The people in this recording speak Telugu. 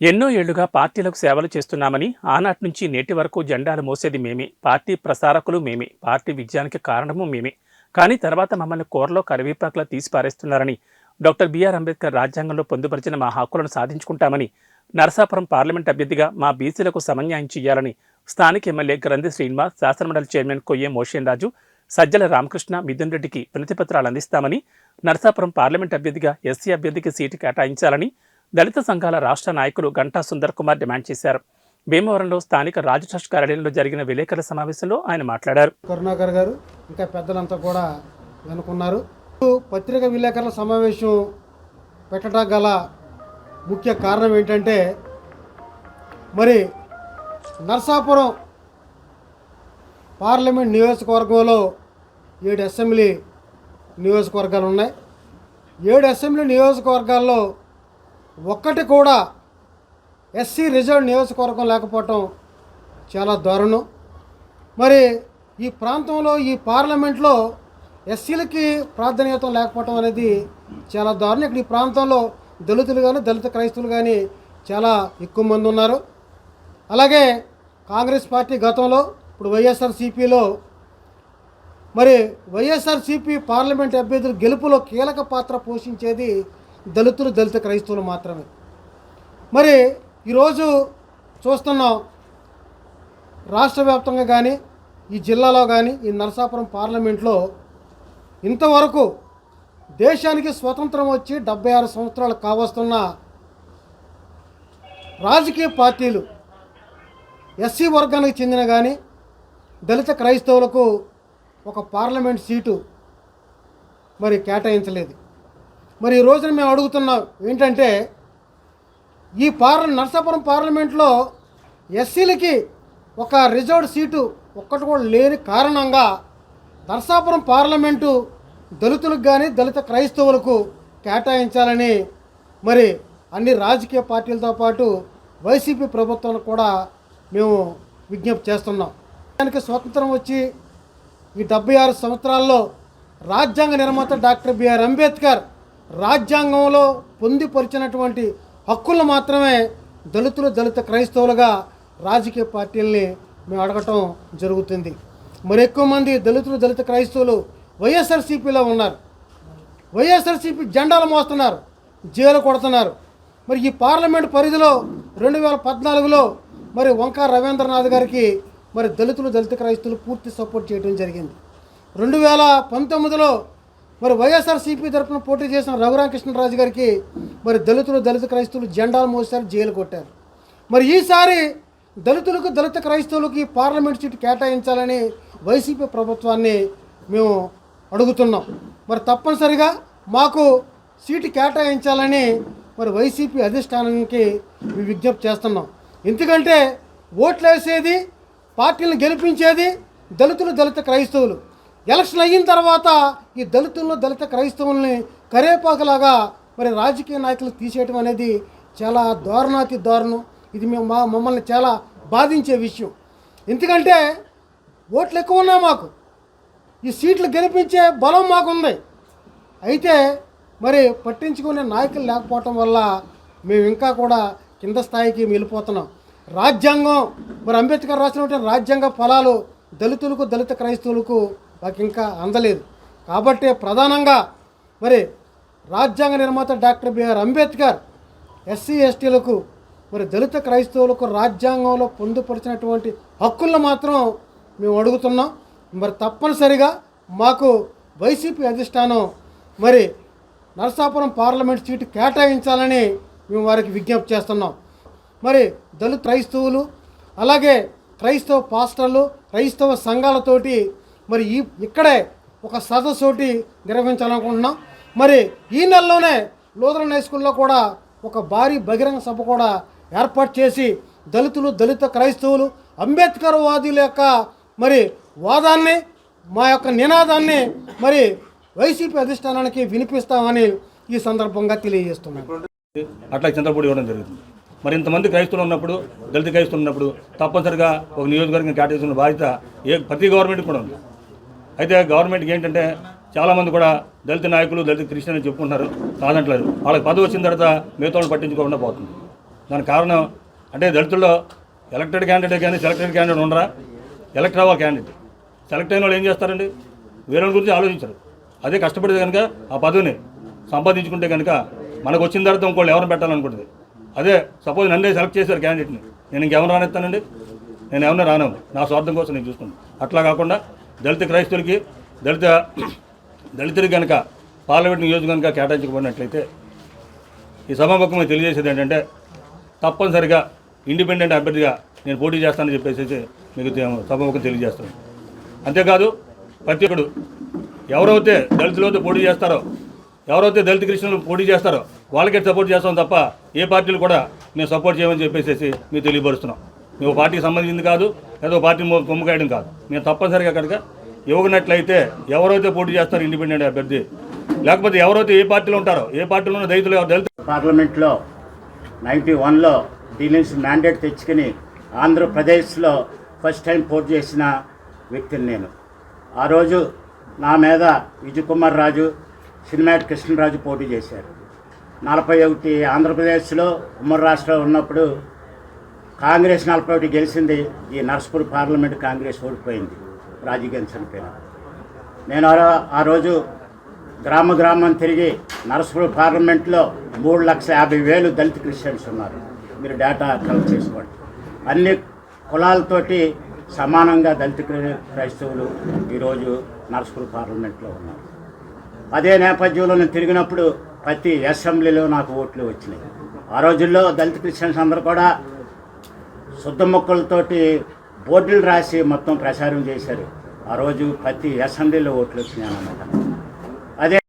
ఎన్నో ఏళ్ళుగా పార్టీలకు సేవలు చేస్తున్నామని ఆనాటి నుంచి నేటి వరకు జెండాలు మోసేది మేమే. పార్టీ ప్రసారకులు మేమే. పార్టీ విజయానికి కారణము మేమే. కానీ తర్వాత మమ్మల్ని కూరలో కరివేపాకులా తీసిపారేస్తున్నారని డాక్టర్ బిఆర్ అంబేద్కర్ రాజ్యాంగంలో పొందుపరిచిన మా హక్కులను సాధించుకుంటామని నరసాపురం పార్లమెంట్ అభ్యర్థిగా మా బీసీలకు సమన్యాయం చేయాలని స్థానిక ఎమ్మెల్యే గ్రంథి శ్రీనివాస్ శాసనమండలి చైర్మన్ కొయ్యే మోషన్ రాజు సజ్జల రామకృష్ణ మిథున్ రెడ్డికి వినతిపత్రాలు అందిస్తామని నరసాపురం పార్లమెంట్ అభ్యర్థిగా ఎస్సీ అభ్యర్థికి సీటు కేటాయించాలని దళిత సంఘాల రాష్ట్ర నాయకులు గంటా సుందర్ కుమార్ డిమాండ్ చేశారు. భీమవరంలో స్థానిక రాజు ట్రస్ట్ కార్యాలయంలో జరిగిన విలేకరుల సమావేశంలో ఆయన మాట్లాడారు. కరుణాకర్ గారు ఇంకా పెద్దలంతా కూడా వెనుకున్నారు. పత్రిక విలేకరుల సమావేశం పెట్టడం గల ముఖ్య కారణం ఏంటంటే మరి నర్సాపురం పార్లమెంట్ నియోజకవర్గంలో ఏడు అసెంబ్లీ నియోజకవర్గాలు ఉన్నాయి. ఏడు అసెంబ్లీ నియోజకవర్గాల్లో ఒక్కటి కూడా ఎస్సీ రిజర్వ్ నియోజకవర్గం లేకపోవటం చాలా దారుణం. మరి ఈ ప్రాంతంలో ఈ పార్లమెంట్లో ఎస్సీలకి ప్రాధాన్యత లేకపోవటం అనేది చాలా దారుణం. ఇక్కడ ఈ ప్రాంతంలో దళితులు కానీ దళిత క్రైస్తవులు కానీ చాలా ఎక్కువ మంది ఉన్నారు. అలాగే కాంగ్రెస్ పార్టీ గతంలో ఇప్పుడు వైఎస్ఆర్సీపీలో మరి వైఎస్ఆర్సీపీ పార్లమెంట్ అభ్యర్థుల గెలుపులో కీలక పాత్ర పోషించేది దళితులు దళిత క్రైస్తవులు మాత్రమే. మరి ఈరోజు చూస్తున్నాం రాష్ట్ర వ్యాప్తంగా కానీ ఈ జిల్లాలో కానీ ఈ నరసాపురం పార్లమెంట్లో ఇంతవరకు దేశానికి స్వతంత్రం వచ్చి డెబ్బై ఆరు సంవత్సరాలు కావస్తున్న రాజకీయ పార్టీలు ఎస్సీ వర్గానికి చెందిన కానీ దళిత క్రైస్తవులకు ఒక పార్లమెంట్ సీటు మరి కేటాయించలేదు. మరి ఈ రోజున మేము అడుగుతున్నాం ఏంటంటే ఈ పార్ల నర్సాపురం పార్లమెంట్లో ఎస్సీలకి ఒక రిజర్వ్డ్ సీటు ఒక్కటి కూడా లేని కారణంగా నర్సాపురం పార్లమెంటు దళితులకు కానీ దళిత క్రైస్తవులకు కేటాయించాలని మరి అన్ని రాజకీయ పార్టీలతో పాటు వైసీపీ ప్రభుత్వం కూడా మేము విజ్ఞప్తి చేస్తున్నాం. దానికి స్వతంత్రం వచ్చి ఈ డెబ్బై ఆరు సంవత్సరాల్లో రాజ్యాంగ నిర్మాత డాక్టర్ బిఆర్ అంబేద్కర్ రాజ్యాంగంలో పొందిపరిచినటువంటి హక్కులు మాత్రమే దళితులు దళిత క్రైస్తవులుగా రాజకీయ పార్టీల్ని మేము అడగటం జరుగుతుంది. మరి ఎక్కువ మంది దళితులు దళిత క్రైస్తవులు వైఎస్ఆర్సీపీలో ఉన్నారు. వైఎస్ఆర్సీపీ జెండాలు మోస్తున్నారు జైలు కొడుతున్నారు. మరి ఈ పార్లమెంట్ పరిధిలో రెండు వేల పద్నాలుగులో మరి వంకా రవీంద్రనాథ్ గారికి మరి దళితులు దళిత క్రైస్తులు పూర్తి సపోర్ట్ చేయడం జరిగింది. రెండు వేల పంతొమ్మిదిలో మరి వైఎస్ఆర్సీపీ తరఫున పోటీ చేసిన రఘురామకృష్ణరాజు గారికి మరి దళితులు దళిత క్రైస్తవులు జెండాలు మోసారు జైలు కొట్టారు. మరి ఈసారి దళితులకు దళిత క్రైస్తవులకి పార్లమెంట్ సీటు కేటాయించాలని వైసీపీ ప్రభుత్వాన్ని మేము అడుగుతున్నాం. మరి తప్పనిసరిగా మాకు సీటు కేటాయించాలని మరి వైసీపీ అధిష్టానానికి మేము విజ్ఞప్తి చేస్తున్నాం. ఎందుకంటే ఓట్లు వేసేది పార్టీలను గెలిపించేది దళితులు దళిత క్రైస్తవులు. ఎలక్షన్ అయిన తర్వాత ఈ దళితులను దళిత క్రైస్తవుల్ని కరేపాకలాగా మరి రాజకీయ నాయకులు తీసేయటం అనేది చాలా దారుణాతి దారుణం. ఇది మేము మా మమ్మల్ని చాలా బాధించే విషయం. ఎందుకంటే ఓట్లు ఎక్కువ ఉన్నాయి మాకు. ఈ సీట్లు గెలిపించే బలం మాకుంది. అయితే మరి పట్టించుకునే నాయకులు లేకపోవటం వల్ల మేము ఇంకా కూడా కింద స్థాయికి వెళ్ళిపోతున్నాం. రాజ్యాంగం మరి అంబేద్కర్ రాసినటువంటి రాజ్యాంగ ఫలాలు దళితులకు దళిత క్రైస్తవులకు నాకు ఇంకా అందలేదు. కాబట్టి ప్రధానంగా మరి రాజ్యాంగ నిర్మాత డాక్టర్ బిఆర్ అంబేద్కర్ ఎస్సీ ఎస్టీలకు మరి దళిత క్రైస్తవులకు రాజ్యాంగంలో పొందుపరిచినటువంటి హక్కులను మాత్రం మేము అడుగుతున్నాం. మరి తప్పనిసరిగా మాకు వైసీపీ అధిష్టానం మరి నరసాపురం పార్లమెంట్ సీటు కేటాయించాలని మేము వారికి విజ్ఞప్తి చేస్తున్నాం. మరి దళిత క్రైస్తవులు అలాగే క్రైస్తవ పాస్టర్లు క్రైస్తవ సంఘాలతోటి మరి ఈ ఇక్కడే ఒక సదస్సోటి నిర్వహించాలనుకుంటున్నాం. మరి ఈ నెలలోనే లూథరన్ హై స్కూల్లో కూడా ఒక భారీ బహిరంగ సభ కూడా ఏర్పాటు చేసి దళితులు దళిత క్రైస్తవులు అంబేద్కర్ వాదుల యొక్క మరి వాదాన్ని మా యొక్క నినాదాన్ని మరి వైసీపీ అధిష్టానానికి వినిపిస్తామని ఈ సందర్భంగా తెలియజేస్తున్నాను అట్లా చంద్రపూడి ఇవ్వడం జరుగుతుంది. మరి ఇంతమంది క్రైస్తవులు ఉన్నప్పుడు దళిత క్రైస్తవులు ఉన్నప్పుడు తప్పనిసరిగా ఒక నియోజకవర్గం కేటాయించిన బాధ్యత ఏ ప్రతి గవర్నమెంట్ కూడా ఉంది. అయితే గవర్నమెంట్కి ఏంటంటే చాలామంది కూడా దళిత నాయకులు దళిత క్రిస్టియన్ అని చెప్పుకుంటున్నారు కాదంటలేరు వాళ్ళకి పదవి వచ్చిన తర్వాత మిగతా పట్టించుకోకుండా పోతుంది. దానికి కారణం అంటే దళితుల్లో ఎలక్టెడ్ క్యాండిడేట్ కానీ సెలెక్టెడ్ క్యాండిడేట్ ఉండరా? ఎలక్ట్ అవ్వాలి క్యాండిడేట్ సెలెక్ట్ అయిన వాళ్ళు ఏం చేస్తారండి? వేరే వాళ్ళ గురించి ఆలోచించరు. అదే కష్టపడితే కనుక ఆ పదవిని సంపాదించుకుంటే కనుక మనకు వచ్చిన తర్వాత ఇంకోళ్ళు ఎవరిని పెట్టాలనుకుంటుంది? అదే సపోజ్ నన్నే సెలెక్ట్ చేశారు క్యాండిడేట్ని నేను ఇంకెవరు రానిస్తానండి? నేను ఎవరిని రాను నా స్వార్థం కోసం నేను చూసుకుంటాను అట్లా కాకుండా దళిత క్రైస్తవులకి దళిత దళితులకి కనుక పార్లమెంట్ నియోజకం కనుక కేటాయించకపోయినట్లయితే ఈ సభాముఖంగా తెలియజేసేది ఏంటంటే తప్పనిసరిగా ఇండిపెండెంట్ అభ్యర్థిగా నేను పోటీ చేస్తానని చెప్పేసి మీకు సభాముఖం తెలియజేస్తాను. అంతేకాదు ప్రతి ఒక్కడు ఎవరైతే దళితులతో పోటీ చేస్తారో ఎవరైతే దళిత కృష్ణులు పోటీ చేస్తారో వాళ్ళకే సపోర్ట్ చేస్తాం తప్ప ఏ పార్టీలు కూడా మేము సపోర్ట్ చేయమని చెప్పేసి మేము తెలియపరుస్తున్నాం. మేము పార్టీకి సంబంధించింది కాదు ఏదో పార్టీ కొమ్మకాయడం కాదు. మేము తప్పనిసరిగా కనుక ఇవ్వనట్లయితే ఎవరైతే పోటీ చేస్తారో ఇండిపెండెంట్ అభ్యర్థి లేకపోతే ఎవరైతే ఏ పార్టీలో ఉంటారో ఏ పార్టీలో ఉన్న దళితులు దళితులు పార్లమెంట్లో నైంటీ వన్లో దీని నుంచి మ్యాండేట్ తెచ్చుకుని ఆంధ్రప్రదేశ్లో ఫస్ట్ టైం పోటీ చేసిన వ్యక్తిని నేను. ఆ రోజు నా మీద విజయకుమార్ రాజు సినిమాట్ కృష్ణరాజు పోటీ చేశారు. నలభై ఒకటి ఆంధ్రప్రదేశ్లో ఉమ్మడి రాష్ట్రంలో ఉన్నప్పుడు కాంగ్రెస్ నలభై ఒకటి గెలిచింది ఈ నర్సపూర్ పార్లమెంట్ కాంగ్రెస్ ఓడిపోయింది రాజకీయం చనిపోయిన నేను ఆ రోజు గ్రామ గ్రామం తిరిగి నర్సపూర్ పార్లమెంట్లో మూడు లక్షల యాభై వేలు దళిత క్రిస్టియన్స్ ఉన్నారు. మీరు డేటా కలెక్ట్ చేసుకోండి. అన్ని కులాలతోటి సమానంగా దళిత క్రైస్తవులు ఈరోజు నర్సపూర్ పార్లమెంట్లో ఉన్నారు. అదే నేపథ్యంలో నేను తిరిగినప్పుడు ప్రతి అసెంబ్లీలో నాకు ఓట్లు వచ్చినాయి. ఆ రోజుల్లో దళిత క్రిస్టియన్స్ అందరూ కూడా శుద్ధ మొక్కలతోటి బోర్డులు రాసి మొత్తం ప్రచారం చేశారు. ఆ రోజు ప్రతి అసెంబ్లీలో ఓట్లు వచ్చినాయి అన్నమాట అదే